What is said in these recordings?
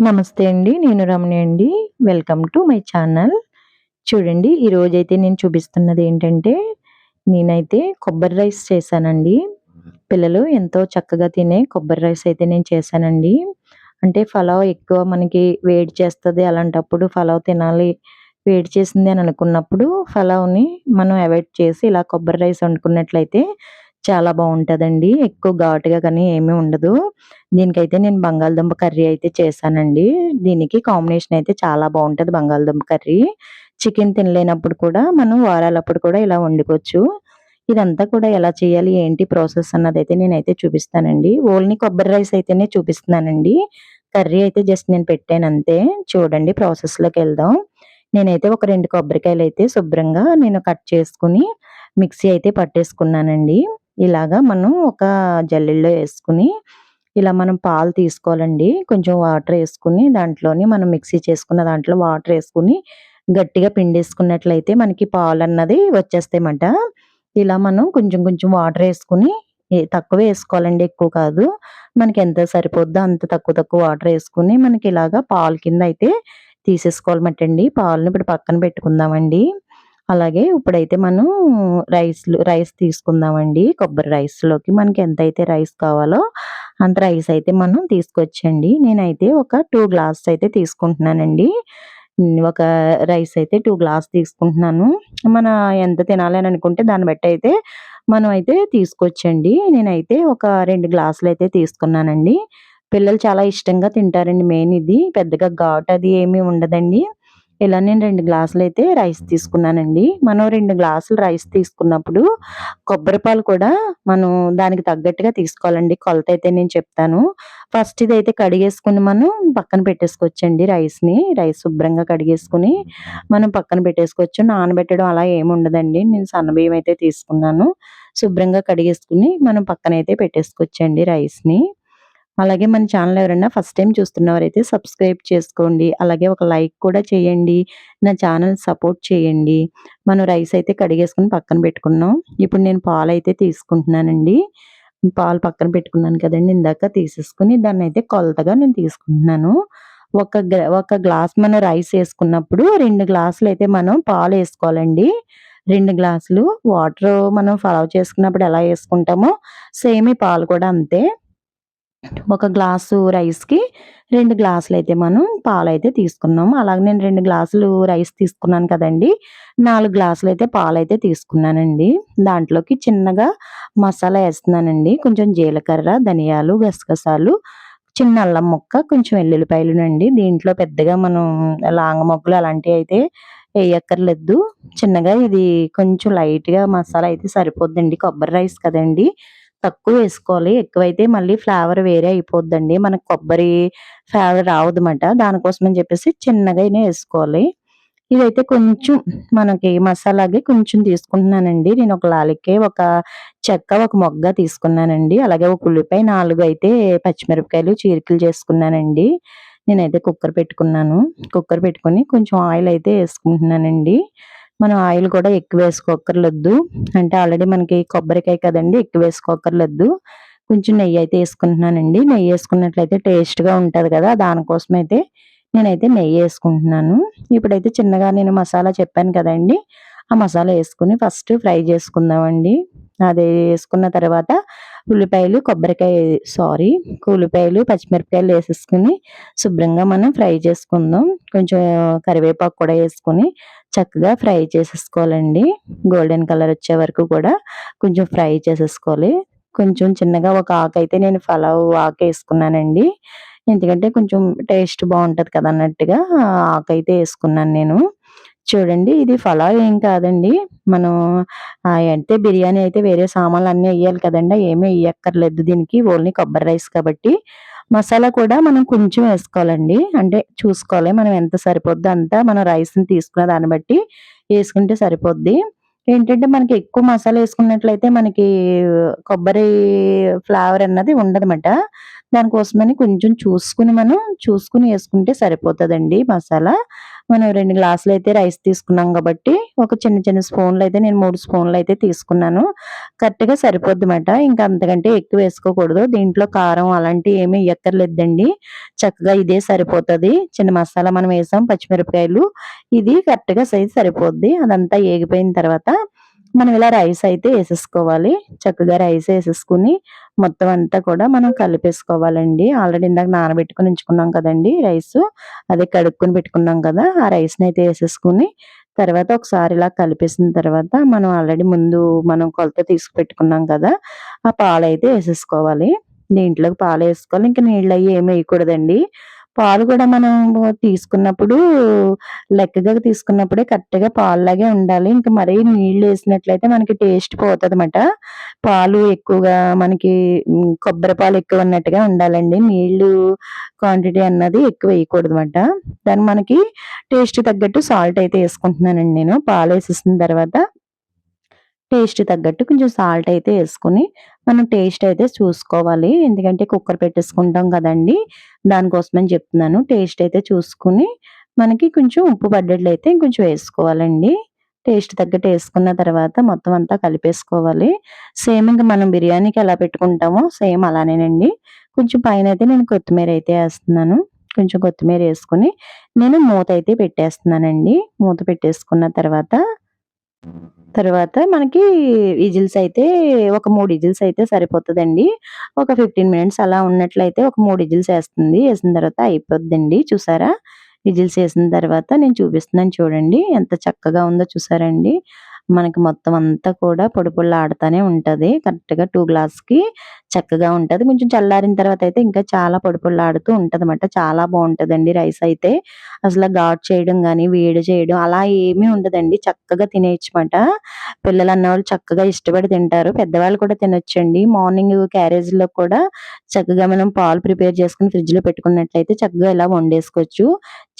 నమస్తే అండి. నేను రమణి అండి. Welcome to my channel. చూడండి ఈరోజైతే నేను చూపిస్తున్నది ఏంటంటే, నేనైతే కొబ్బరి రైస్ చేశానండి. పిల్లలు ఎంతో చక్కగా తినే కొబ్బరి రైస్ అయితే నేను చేశానండి. అంటే పలావ్ ఎక్కువ మనకి వేడి చేస్తుంది అలాంటప్పుడు ఫలావ్ తినాలి, వేడి చేసింది అని అనుకున్నప్పుడు ఫలావ్ని మనం అవాయిడ్ చేసి ఇలా కొబ్బరి రైస్ వండుకున్నట్లయితే చాలా బాగుంటుందండి ఎక్కువ ఘాటుగా కానీ ఏమీ ఉండదు. దీనికైతే నేను బంగాళదుంప కర్రీ అయితే చేశానండి. దీనికి కాంబినేషన్ అయితే చాలా బాగుంటుంది బంగాళదుంప కర్రీ. చికెన్ తినలేనప్పుడు కూడా మనం వారాలప్పుడు కూడా ఇలా వండుకోవచ్చు. ఇదంతా కూడా ఎలా చేయాలి, ఏంటి ప్రాసెస్ అన్నది అయితే నేనైతే చూపిస్తానండి. ఓన్లీ కొబ్బరి రైస్ అయితేనే చూపిస్తున్నానండి. కర్రీ అయితే జస్ట్ నేను పెట్టాను అంతే చూడండి ప్రాసెస్లోకి వెళ్దాం నేనైతే ఒక రెండు కొబ్బరికాయలు అయితే శుభ్రంగా నేను కట్ చేసుకుని మిక్సీ అయితే పట్టేసుకున్నానండి. ఇలాగా మనం ఒక జల్లెల్లో వేసుకుని ఇలా మనం పాలు తీసుకోవాలండి. కొంచెం వాటర్ వేసుకుని దాంట్లోని మనం మిక్సీ చేసుకున్న దాంట్లో వాటర్ వేసుకుని గట్టిగా పిండేసుకున్నట్లయితే మనకి పాలన్నది వచ్చేస్తాయన్నమాట. ఇలా మనం కొంచెం కొంచెం వాటర్ వేసుకుని తక్కువ తక్కువే ఎక్కువ కాదు. మనకి ఎంత సరిపోద్దో అంత తక్కువ తక్కువ వాటర్ వేసుకుని మనకి ఇలాగా పాలు కింద అయితే తీసేసుకోవాలన్నమాటండి. పాలను ఇప్పుడు పక్కన పెట్టుకుందామండి. అలాగే ఇప్పుడైతే మనం రైస్‌లు రైస్ తీసుకుందామండి. కొబ్బరి రైస్‌లోకి మనకి ఎంత అయితే రైస్ కావాలో అంత రైస్ అయితే మనం తీసుకోవచ్చండి. నేనైతే ఒక టూ గ్లాసెస్ అయితే తీసుకుంటున్నానండి. ఒక రైస్ అయితే టూ గ్లాస్ తీసుకుంటున్నాను. మన ఎంత తినాలి అని అనుకుంటే దాన్ని బట్టి అయితే మనం అయితే తీసుకోవచ్చండి. నేనైతే ఒక రెండు గ్లాసులు అయితే తీసుకున్నానండి. పిల్లలు చాలా ఇష్టంగా తింటారండి మెయిన్ ఇది. పెద్దగా ఘాట్ అది ఏమీ ఉండదండి. ఇలా నేను 2 గ్లాసులైతే రైస్ తీసుకున్నానండి. మనం 2 గ్లాసులు రైస్ తీసుకున్నప్పుడు కొబ్బరి పాలు కూడా మనం దానికి తగ్గట్టుగా తీసుకోవాలండి. కొలతైతే నేను చెప్తాను. ఫస్ట్ ఇదైతే కడిగేసుకొని మనం పక్కన పెట్టేసుకోవచ్చండి రైస్‌ని. రైస్ శుభ్రంగా కడిగేసుకొని మనం పక్కన పెట్టేసుకోవచ్చు. నానబెట్టడం అలా ఏమి ఉండదండి. నేను సన్నబియ్యం అయితే తీసుకున్నాను. శుభ్రంగా కడిగేసుకొని మనం పక్కనైతే పెట్టేసుకోవచ్చండి రైస్‌ని. అలాగే మన ఛానల్ ఎవరైనా ఫస్ట్ టైం చూస్తున్నవారైతే సబ్స్క్రైబ్ చేసుకోండి. అలాగే ఒక లైక్ కూడా చేయండి. నా ఛానల్ సపోర్ట్ చేయండి. మనం రైస్ అయితే కడిగేసుకొని పక్కన పెట్టుకున్నాం. ఇప్పుడు నేను పాలు అయితే తీసుకుంటున్నానండి. పాలు పక్కన పెట్టుకున్నాను కదండి ఇందాక తీసేసుకుని దాన్ని అయితే కొలతగా నేను తీసుకుంటున్నాను. ఒక గ్లా ఒక గ్లాస్ మనం రైస్ వేసుకున్నప్పుడు రెండు గ్లాసులు అయితే మనం పాలు వేసుకోవాలండి రెండు గ్లాసులు వాటరు మనం ఫాలో చేసుకున్నప్పుడు ఎలా వేసుకుంటామో సేమ్ ఈ పాలు కూడా అంతే. ఒక గ్లాసు రైస్‌కి రెండు గ్లాసులు అయితే మనం పాలైతే తీసుకున్నాము. అలాగే నేను రెండు గ్లాసులు రైస్ తీసుకున్నాను కదండీ! 4 గ్లాసులైతే పాలైతే తీసుకున్నానండి. దాంట్లోకి చిన్నగా మసాలా వేస్తున్నానండి కొంచెం జీలకర్ర, ధనియాలు, గసగసాలు, చిన్న అల్లం ముక్క, కొంచెం వెల్లుల్లిపాయలునండి దీంట్లో పెద్దగా మనం లాంగ మొగ్గలు అలాంటివి అయితే వేయక్కర్లేదు చిన్నగా ఇది కొంచెం లైట్‌గా మసాలా అయితే సరిపోద్దండి. కొబ్బరి రైస్ కదండి తక్కువ వేసుకోవాలి. ఎక్కువైతే మళ్ళీ ఫ్లేవర్ వేరే అయిపోద్దండి. మనకు కొబ్బరి ఫ్లేవర్ రావదన్నమాట. దానికోసమని చెప్పేసి చిన్నగానే వేసుకోవాలి ఇదైతే కొంచెం మనకి మసాలాకి కొంచెం తీసుకుంటున్నానండి. నేను ఒక లాలికే ఒక చెక్క, ఒక మొగ్గ తీసుకున్నానండి. అలాగే ఒక ఉల్లిపాయ, నాలుగు అయితే పచ్చిమిరపకాయలు చీరికలు చేసుకున్నానండి. నేనైతే కుక్కర్ పెట్టుకున్నాను. కుక్కర్ పెట్టుకొని కొంచెం ఆయిల్ అయితే వేసుకుంటున్నానండి మనం ఆయిల్ కూడా ఎక్కువ వేసుకోక్కర్లేదు. అంటే ఆల్రెడీ మనకి కొబ్బరికాయ కదండీ! ఎక్కువ వేసుకోక్కర్లేదు. కొంచెం నెయ్యి అయితే ఏసుకుంటున్నానండి. నెయ్యి ఏసుకున్నట్లయితే టేస్ట్‌గా ఉంటది కదా! దానికోసమైతే నేనైతే నెయ్యి ఏసుకుంటున్నాను. ఇప్పుడైతే చిన్నగా నేను మసాలా చెప్పాను కదండీ! ఆ మసాలా ఏసుకొని ఫస్ట్ ఫ్రై చేసుకుందామండి. అది ఏసుకున్న తర్వాత ఉల్లిపాయలు, కొబ్బరికాయ సారీ ఉల్లిపాయలు, పచ్చిమిరపకాయలు వేసేసుకుని శుభ్రంగా మనం ఫ్రై చేసుకుందాం. కొంచెం కరివేపాకు కూడా వేసుకుని చక్కగా ఫ్రై చేసేసుకోవాలండి. గోల్డెన్ కలర్ వచ్చే వరకు కూడా కొంచెం ఫ్రై చేసేసుకోవాలి. కొంచెం చిన్నగా ఒక ఆకైతే నేను పలావ్ ఆకేసుకున్నానండి. ఎందుకంటే కొంచెం టేస్ట్ బాగుంటుంది కదా! అన్నట్టుగా ఆకైతే వేసుకున్నాను నేను. చూడండి ఇది ఫలా ఏం కాదండి. మనం అంటే బిర్యానీ అయితే వేరే సామాన్లు అన్నీ వేయాలి కదండీ! ఏమీ వేయక్కర్లేదు దీనికి. ఓన్లీ కొబ్బరి రైస్ కాబట్టి మసాలా కూడా మనం కొంచెం వేసుకోవాలండి అంటే చూసుకోవాలి. మనం ఎంత సరిపోద్ది అంత మనం రైస్‌ని తీసుకున్న దాన్ని బట్టి వేసుకుంటే సరిపోద్ది. ఏంటంటే మనకి ఎక్కువ మసాలా వేసుకున్నట్లయితే మనకి కొబ్బరి ఫ్లేవర్ అన్నది ఉండదన్నమాట. దానికోసమని కొంచెం చూసుకుని మనం చూసుకుని వేసుకుంటే సరిపోతుందండి మసాలా. మనం రెండు గ్లాసులు అయితే రైస్ తీసుకున్నాం కాబట్టి ఒక చిన్న చిన్న స్పూన్లు అయితే నేను మూడు స్పూన్లు అయితే తీసుకున్నాను. కరెక్ట్గా సరిపోద్ది మాట ఇంకా అంతకంటే ఎక్కువ వేసుకోకూడదు. దీంట్లో కారం అలాంటివి ఏమీ ఎక్కర్లేదండి. చక్కగా ఇదే సరిపోతుంది. చిన్న మసాలా మనం వేసాం పచ్చిమిరపకాయలు. ఇది కరెక్ట్గా సైజ్ సరిపోద్ది. అదంతా ఏగిపోయిన తర్వాత మనం ఇలా రైస్ అయితే వేసేసుకోవాలి. చక్కగా రైస్ వేసేసుకుని మొత్తం అంతా కూడా మనం కలిపేసుకోవాలండి. ఆల్రెడీ ఇందాక నానబెట్టుకుని ఉంచుకున్నాం కదండి రైస్. అదే కడుక్కుని పెట్టుకున్నాం కదా ఆ రైస్ని అయితే వేసేసుకుని తర్వాత ఒకసారి ఇలా కలిపేసిన తర్వాత మనం ఆల్రెడీ ముందు మనం కొలత తీసుకు పెట్టుకున్నాం కదా ఆ పాలు అయితే వేసేసుకోవాలి. దీంట్లోకి పాలు వేసుకోవాలి. ఇంకా నీళ్ళు అవి ఏమి వేయకూడదండి. పాలు కూడా మనం తీసుకున్నప్పుడు లెక్కగా తీసుకున్నప్పుడే కరెక్ట్‌గా పాలులాగే ఉండాలి. ఇంకా మరీ నీళ్ళు వేసినట్లయితే మనకి టేస్ట్ పోతుంది అనమాట పాలు ఎక్కువగా మనకి కొబ్బరి పాలు ఎక్కువ ఉన్నట్టుగా ఉండాలండి. నీళ్ళు క్వాంటిటీ అన్నది ఎక్కువ వేయకూడదు అనమాట దాన్ని మనకి టేస్ట్ తగ్గట్టు సాల్ట్ అయితే వేసుకుంటున్నానండి నేను. పాలు వేసేసిన తర్వాత టేస్ట్ తగ్గట్టు కొంచెం సాల్ట్ అయితే వేసుకొని మనం టేస్ట్ అయితే చూసుకోవాలి. ఎందుకంటే కుక్కర్ పెట్టేసుకుంటాం కదండీ! దానికోసమని చెప్తున్నాను. టేస్ట్ అయితే చూసుకొని మనకి కొంచెం ఉప్పు పడ్డట్లయితే ఇంకొంచెం వేసుకోవాలండి. టేస్ట్ తగ్గట్టు వేసుకున్న తర్వాత మొత్తం అంతా కలిపేసుకోవాలి. సేమ్ ఇంకా మనం బిర్యానీకి ఎలా పెట్టుకుంటామో సేమ్ అలానేనండి. కొంచెం పైన అయితే నేను కొత్తిమీర అయితే వేస్తున్నాను కొంచెం కొత్తిమీర వేసుకుని నేను మూత అయితే పెట్టేస్తున్నానండి. మూత పెట్టేసుకున్న తర్వాత తర్వాత మనకి విజిల్స్ అయితే ఒక మూడు విజిల్స్ అయితే సరిపోతుందండి ఒక 15 మినిట్స్ అలా ఉన్నట్లయితే ఒక మూడు విజిల్స్ వేస్తుంది వేసిన తర్వాత అయిపోద్దండి. చూసారా? విజిల్స్ వేసిన తర్వాత నేను చూపిస్తున్నాను చూడండి. ఎంత చక్కగా ఉందో చూసారా అండి? మనకి మొత్తం అంతా కూడా పొడి పొడిలాడుతానే ఉంటది. కరెక్ట్‌గా 2 గ్లాస్‌కి చక్కగా ఉంటది. కొంచెం చల్లారిన తర్వాత అయితే ఇంకా చాలా పొడి ఆడుతూ ఉంటదనమాట. చాలా బాగుంటదండి రైస్ అయితే. అసలు ఘాట్ చేయడం గాని, వేడి చేయడం అలా ఏమీ ఉండదండి. చక్కగా తినేయచ్చమాట పిల్లలు అన్నవాళ్ళు చక్కగా ఇష్టపడి తింటారు. పెద్దవాళ్ళు కూడా తినొచ్చండి. మార్నింగ్ క్యారేజ్లో కూడా చక్కగా మనం పాలు ప్రిపేర్ చేసుకొని ఫ్రిడ్జ్‌లో పెట్టుకున్నట్లయితే చక్కగా ఇలా వండేసుకోవచ్చు.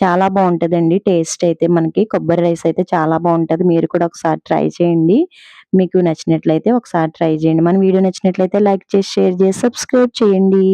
చాలా బాగుంటదండి టేస్ట్ అయితే మనకి. కొబ్బరి రైస్ అయితే చాలా బాగుంటది మీరు కూడా ఒకసారి ట్రై ట్రై చేయండి. మీకు నచ్చినట్లయితే ఒకసారి ట్రై చేయండి. మన వీడియో నచ్చినట్లయితే లైక్ చేసి, షేర్ చేసి, సబ్స్క్రైబ్ చేయండి.